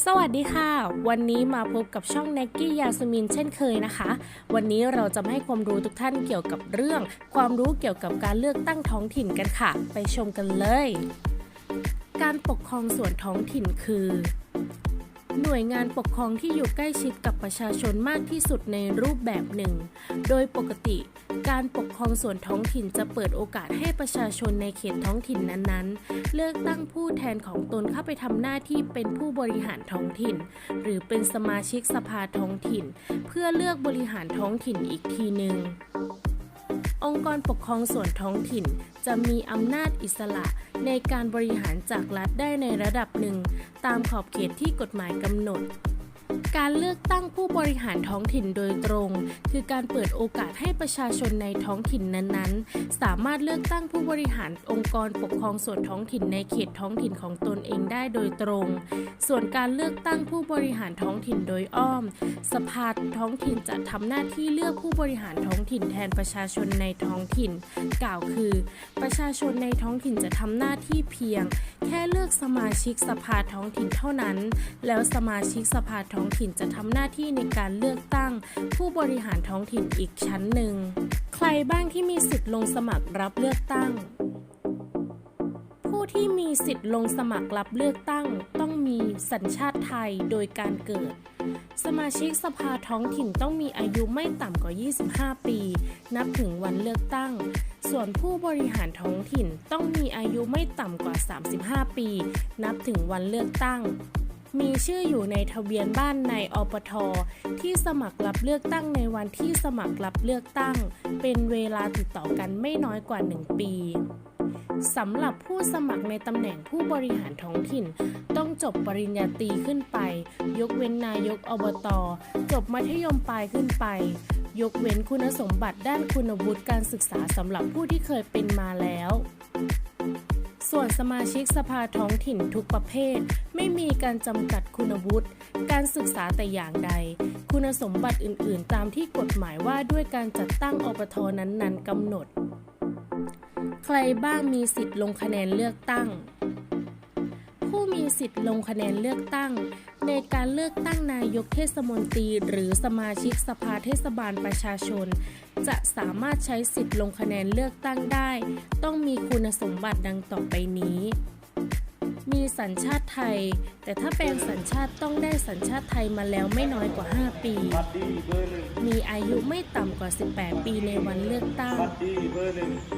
สวัสดีค่ะ วันนี้มาพบกับช่อง n นกกี้ยาสมินเช่นเคยนะคะ วันนี้เราจะให้ความรู้ทุกท่านเกี่ยวกับเรื่อง ความรู้เกี่ยวกับการเลือกตั้งท้องถิ่นกันค่ะ ไปชมกันเลย การปกครองส่วนท้องถิ่นคือ หน่วยงานปกครองที่อยู่ใกล้ชิดกับประชาชนมากที่สุดในรูปแบบหนึ่ง โดยปกติ การปกครองส่วนท้องถิ่นจะเปิดโอกาสให้ประชาชนในเขตท้องถิ่นนั้นๆ เลือกตั้งผู้แทนของตนเข้าไปทำหน้าที่เป็นผู้บริหารท้องถิ่น หรือเป็นสมาชิกสภาท้องถิ่น เพื่อเลือกบริหารท้องถิ่นอีกทีหนึ่ง องค์กรปกครองส่วนท้องถิ่น จะมีอำนาจอิสระในการบริหารจากรัฐได้ในระดับหนึ่ง ตามขอบเขตที่กฎหมายกำหนด การเลือกตั้งผู้บริหารท้องถิ่นโดยตรง คือการเปิดโอกาสให้ประชาชนในท้องถิ่นนั้นๆ สามารถเลือกตั้งผู้บริหารองค์กรปกครองส่วนท้องถิ่นในเขตท้องถิ่นของตนเองได้โดยตรง ส่วนการเลือกตั้งผู้บริหารท้องถิ่นโดยอ้อม สภาท้องถิ่นจะทำหน้าที่เลือกผู้บริหารท้องถิ่นแทนประชาชนในท้องถิ่น กล่าวคือ ประชาชนในท้องถิ่นจะทำหน้าที่เพียง แค่เลือกสมาชิกสภาท้องถิ่นเท่านั้น แล้วสมาชิกสภาท้ององถิ่นจะทำหน้าที่ในการเลือกตั้ง ผู้บริหารท้องถิ่นอีกชั้นหนึ่ง ใครบ้างที่มีสิทธิ์ลงสมัครรับเลือกตั้ง ผู้ที่มีสิทธิ์ลงสมัครรับเลือกตั้ง ต้องมีสัญชาติไทยโดยการเกิด สมาชิกสภาท้องถิ่นต้องมีอายุไม่ต่ำกว่า 25 ปี นับถึงวันเลือกตั้งส่วนผู้บริหารท้องถิ่นต้องมีอายุไม่ต่ำกว่า 35 ปี นับถึงวันเลือกตั้ง มีชื่ออยู่ในทะเบียนบ้านในอปท ที่สมัครรับเลือกตั้งในวันที่สมัครรับเลือกตั้ง เป็นเวลาติดต่อกันไม่น้อยกว่า 1 ปีสำหรับผู้สมัครในตำแหน่งผู้บริหารท้องถิ่น ต้องจบปริญญาตรีขึ้นไป ยกเว้นนายกอบตจบมัธยมปลายขึ้นไป ยกเว้นคุณสมบัติด้านคุณวุฒิการศึกษาสำหรับผู้ที่เคยเป็นมาแล้ว ส่วนสมาชิกสภาท้องถิ่นทุกประเภท ไม่มีการจำกัดคุณวุฒิ การศึกษาแต่อย่างใด คุณสมบัติอื่น ๆ ตามที่กฎหมายว่าด้วยการจัดตั้งอบทนั้น ๆกำหนด ใครบ้างมีสิทธิ์ลงคะแนนเลือกตั้ง ผู้มีสิทธิ์ลงคะแนนเลือกตั้ง ในการเลือกตั้งนายกเทศมนตรี หรือสมาชิกสภาเทศบาลประชาชน จะสามารถใช้สิทธิ์ลงคะแนนเลือกตั้งได้ ต้องมีคุณสมบัติดังต่อไปนี้ มีสัญชาติไทย แต่ถ้าเป็นสัญชาติต้องได้สัญชาติไทยมาแล้วไม่น้อยกว่า 5 ปีบัตรดีเบอร์หนึ่งมีอายุไม่ต่ำกว่า 18 ปีในวันเลือกตั้ง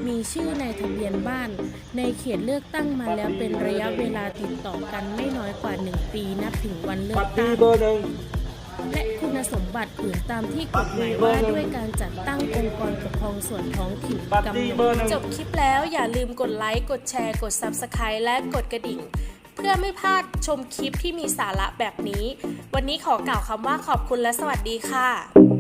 มีชื่อในทะเบียนบ้าน ในเขตเลือกตั้งมาแล้วเป็นระยะเวลาติดต่อกันไม่น้อยกว่า 1 ปีนับถึงวันเลือกตั้ง และคุณสมบัติอื่นตามที่กฎหมายว่าด้วยการจัดตั้งองค์กรปกครองส่วนท้องถิ่นกำหนดจบคลิปแล้วอย่าลืมกดไลค์กดแชร์ กด Subscribe และกดกระดิ่ง เพื่อไม่พลาดชมคลิปที่มีสาระแบบนี้ วันนี้ขอกล่าวคำว่าขอบคุณและสวัสดีค่ะ